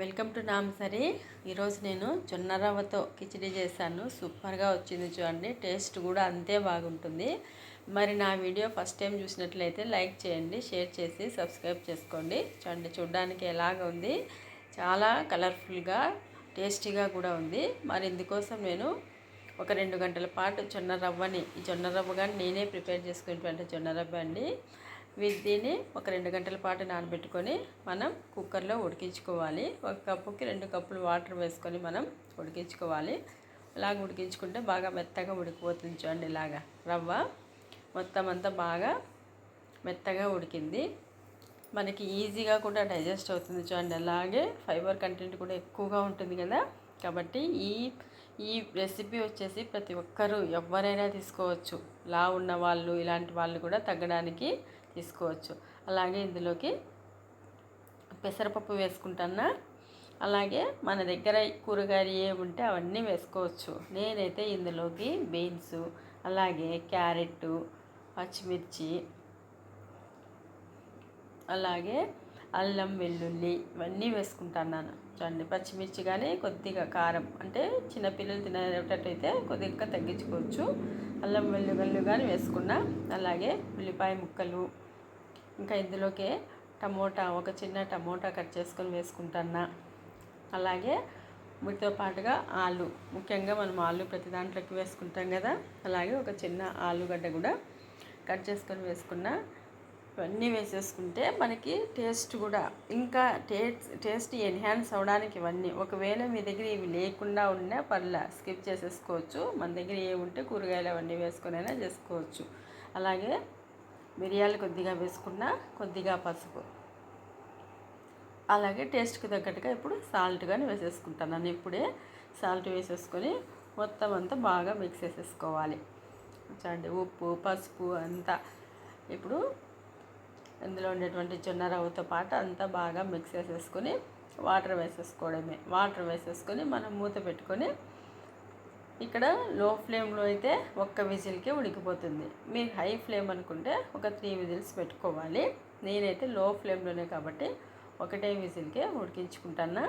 Welcome to నామసరి ఈరోజు నేను జొన్న రవ్వతో కిచిడి చేశాను. సూపర్గా వచ్చింది చూడండి. టేస్ట్ కూడా అంతే బాగుంటుంది. మరి నా వీడియో ఫస్ట్ టైం చూసినట్లయితే లైక్ చేయండి షేర్ చేసి సబ్స్క్రైబ్ చేసుకోండి. చూడండి చూడడానికి ఎలాగ ఉంది. చాలా కలర్ఫుల్గా టేస్టీగా కూడా ఉంది. మరి ఇందుకోసం నేను ఒక రెండు గంటల పాటు జొన్న రవ్వని జొన్న రవ్వ కానీ నేనే ప్రిపేర్ చేసుకునేటువంటి జొన్న రవ్వ అండి. దీన్ని ఒక రెండు గంటల పాటు నానబెట్టుకొని మనం కుక్కర్లో ఉడికించుకోవాలి. ఒక కప్పుకి రెండు కప్పులు వాటర్ వేసుకొని మనం ఉడికించుకోవాలి. ఇలాగ ఉడికించుకుంటే బాగా మెత్తగా ఉడికిపోతుంది చూడండి ఇలాగా. రవ్వ మొత్తం అంతా బాగా మెత్తగా ఉడికింది. మనకి ఈజీగా కూడా డైజెస్ట్ అవుతుంది చూడండి. అలాగే ఫైబర్ కంటెంట్ కూడా ఎక్కువగా ఉంటుంది కదా. కాబట్టి ఈ ఈ రెసిపీ వచ్చేసి ప్రతి ఒక్కరూ ఎవరైనా తీసుకోవచ్చు. లా ఉన్న వాళ్ళు ఇలాంటి వాళ్ళు కూడా తగ్గడానికి తీసుకోవచ్చు. అలాగే ఇందులోకి పెసరపప్పు వేసుకుంటానా? అలాగే మన దగ్గర కూరగాయలు ఏమి ఉంటే అవన్నీ వేసుకోవచ్చు. నేనైతే ఇందులోకి బీన్స్ అలాగే క్యారెట్ పచ్చిమిర్చి అలాగే అల్లం వెల్లుల్లి ఇవన్నీ వేసుకుంటున్నాను. చూడండి పచ్చిమిర్చి కానీ కొద్దిగా కారం అంటే చిన్నపిల్లలు తినేటట్టయితే కొద్దిగా తగ్గించుకోవచ్చు. అల్లం వెల్లుగల్లు కానీ వేసుకున్నా అలాగే ఉల్లిపాయ ముక్కలు ఇంకా ఇందులోకి టమోటా ఒక చిన్న టమోటా కట్ చేసుకొని వేసుకుంటున్నా. అలాగే వీటితో పాటుగా ఆలు ముఖ్యంగా మనం ఆలు ప్రతి దాంట్లోకి వేసుకుంటాం కదా. అలాగే ఒక చిన్న ఆలుగడ్డ కూడా కట్ చేసుకొని వేసుకున్నా. ఇవన్నీ వేసేసుకుంటే మనకి టేస్ట్ కూడా ఇంకా టేస్ట్ టేస్ట్ ఎన్హాన్స్ అవ్వడానికి ఇవన్నీ. ఒకవేళ మీ దగ్గర ఇవి లేకుండా ఉన్నా పర్లే స్కిప్ చేసేసుకోవచ్చు. మన దగ్గర ఏ ఉంటే కూరగాయలు అవన్నీ వేసుకొనైనా చేసుకోవచ్చు. అలాగే మిరియాలు కొద్దిగా వేసుకున్న కొద్దిగా పసుపు. అలాగే టేస్ట్కి తగ్గట్టుగా ఇప్పుడు సాల్ట్ కానీ వేసేసుకుంటాను. ఇప్పుడే సాల్ట్ వేసేసుకొని మొత్తం అంతా బాగా మిక్స్ చేసేసుకోవాలి. చూడండి ఉప్పు పసుపు అంతా ఇప్పుడు ఇందులో ఉండేటువంటి జొన్న రవ్వతో పాటు అంతా బాగా మిక్స్ చేసేసుకొని వాటర్ వేసేసుకోవడమే. వాటర్ వేసేసుకొని మనం మూత పెట్టుకొని ఇక్కడ లో ఫ్లేమ్లో అయితే ఒక్క విజిల్కే ఉడికిపోతుంది. మీరు హై ఫ్లేమ్ అనుకుంటే ఒక త్రీ విజిల్స్ పెట్టుకోవాలి. నేనైతే లో ఫ్లేమ్లోనే కాబట్టి ఒకటే విజిల్కే ఉడికించుకుంటాను.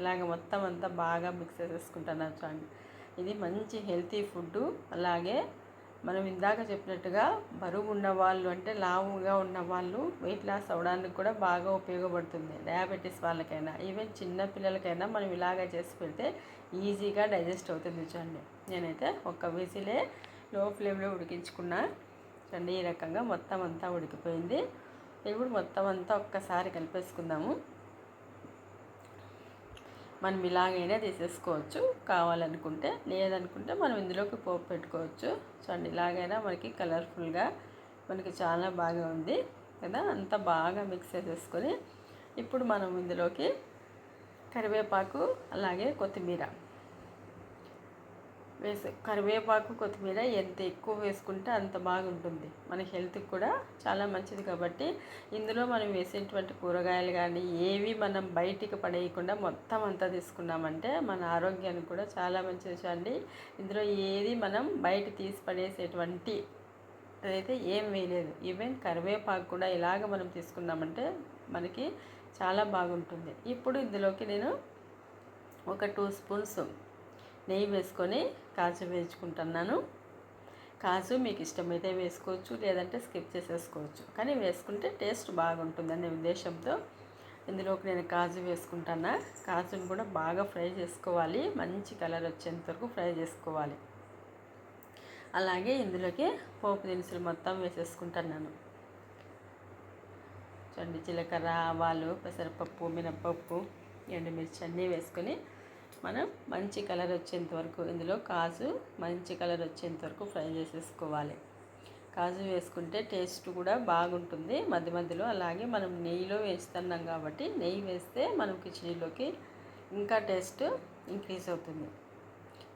ఇలాగ మొత్తం అంతా బాగా మిక్స్ చేసేసుకుంటాను. ఇది మంచి హెల్తీ ఫుడ్డు అలాగే మనం ఇందాక చెప్పినట్టుగా బరువు ఉన్నవాళ్ళు అంటే లావుగా ఉన్న వాళ్ళు వెయిట్ లాస్ అవ్వడానికి కూడా బాగా ఉపయోగపడుతుంది. డయాబెటీస్ వాళ్ళకైనా ఈవెన్ చిన్న పిల్లలకైనా మనం ఇలాగ చేసి పెడితే ఈజీగా డైజెస్ట్ అవుతుంది చూడండి. నేనైతే ఒక్క విసిలే లో ఫ్లేమ్లో ఉడికించుకున్నా. చూడండి ఈ రకంగా మొత్తం అంతా ఉడికిపోయింది. ఇప్పుడు మొత్తం అంతా ఒక్కసారి కలిపేసుకుందాము. మనం ఇలాగైనా తీసేసుకోవచ్చు. కావాలనుకుంటే లేదనుకుంటే మనం ఇందులోకి పోపు పెట్టుకోవచ్చు. చూడండి ఇలాగైనా మనకి కలర్ఫుల్గా మనకి చాలా బాగా ఉంది కదా? అంతా బాగా మిక్స్ చేసేసుకొని ఇప్పుడు మనం ఇందులోకి కరివేపాకు అలాగే కొత్తిమీర వేసు కరివేపాకు కొత్తిమీర ఎంత ఎక్కువ వేసుకుంటే అంత బాగుంటుంది. మన హెల్త్కి కూడా చాలా మంచిది కాబట్టి ఇందులో మనం వేసేటువంటి కూరగాయలు కానీ ఏవి మనం బయటికి పడేయకుండా మొత్తం అంతా తీసుకున్నామంటే మన ఆరోగ్యానికి కూడా చాలా మంచిది అండి. ఇందులో ఏది మనం బయట తీసి పడేసేటువంటి అయితే ఏం వేయలేదు. ఈవెన్ కరివేపాకు కూడా ఇలాగ మనం తీసుకున్నామంటే మనకి చాలా బాగుంటుంది. ఇప్పుడు ఇందులోకి నేను ఒక టూ స్పూన్స్ నెయ్యి వేసుకొని కాజు వేయించుకుంటున్నాను. కాజు మీకు ఇష్టమైతే వేసుకోవచ్చు లేదంటే స్కిప్ చేసేసుకోవచ్చు. కానీ వేసుకుంటే టేస్ట్ బాగుంటుందనే ఉద్దేశంతో ఇందులోకి నేను కాజు వేసుకుంటాను. కాజుని కూడా బాగా ఫ్రై చేసుకోవాలి మంచి కలర్ వచ్చేంత వరకు ఫ్రై చేసుకోవాలి. అలాగే ఇందులోకి పోపు దినుసులు మొత్తం వేసేసుకుంటున్నాను. చండి జీలకర్ర ఆవాలు పెసరపప్పు మినపప్పు ఎండుమిర్చి అన్నీ వేసుకొని మనం మంచి కలర్ వచ్చేంత వరకు ఇందులో కాజు మంచి కలర్ వచ్చేంత వరకు ఫ్రై చేసేసుకోవాలి. కాజు వేసుకుంటే టేస్ట్ కూడా బాగుంటుంది మధ్య మధ్యలో. అలాగే మనం నెయ్యిలో వేస్తున్నాం కాబట్టి నెయ్యి వేస్తే మనం కిచడీలోకి ఇంకా టేస్ట్ ఇంక్రీజ్ అవుతుంది.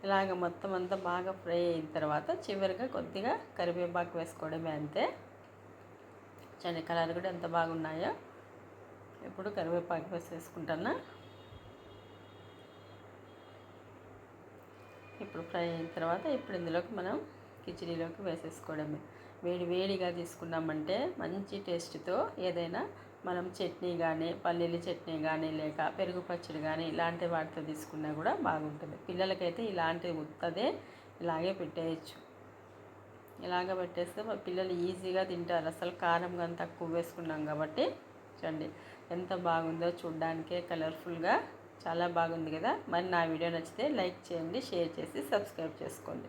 ఇలాగ మొత్తం అంతా బాగా ఫ్రై అయిన తర్వాత చివరిగా కొద్దిగా కరివేపాకు వేసుకోవడమే అంతే. చని కలర్ కూడా ఎంత బాగున్నాయో. ఇప్పుడు కరివేపాకు వేసేసుకుంటున్నా ఇప్పుడు ఫ్రై అయిన తర్వాత ఇప్పుడు ఇందులోకి మనం కిచడీలోకి వేసేసుకోవడమే. వేడి వేడిగా తీసుకున్నామంటే మంచి టేస్ట్తో ఏదైనా మనం చట్నీ కానీ పల్లీల చట్నీ కానీ లేక పెరుగు పచ్చడి కానీ ఇలాంటి వాటితో తీసుకున్నా కూడా బాగుంటుంది. పిల్లలకైతే ఇలాంటి ఉత్తదే ఇలాగే పెట్టేయచ్చు. ఇలాగ పెట్టేస్తే పిల్లలు ఈజీగా తింటారు. అసలు కారం కానీ తక్కువ వేసుకున్నాం కాబట్టి చూడండి ఎంత బాగుందో చూడ్డానికే కలర్ఫుల్గా చాలా బాగుంది కదా. మరి నా వీడియో నచ్చితే లైక్ చేయండి షేర్ చేసి సబ్స్క్రైబ్ చేసుకోండి.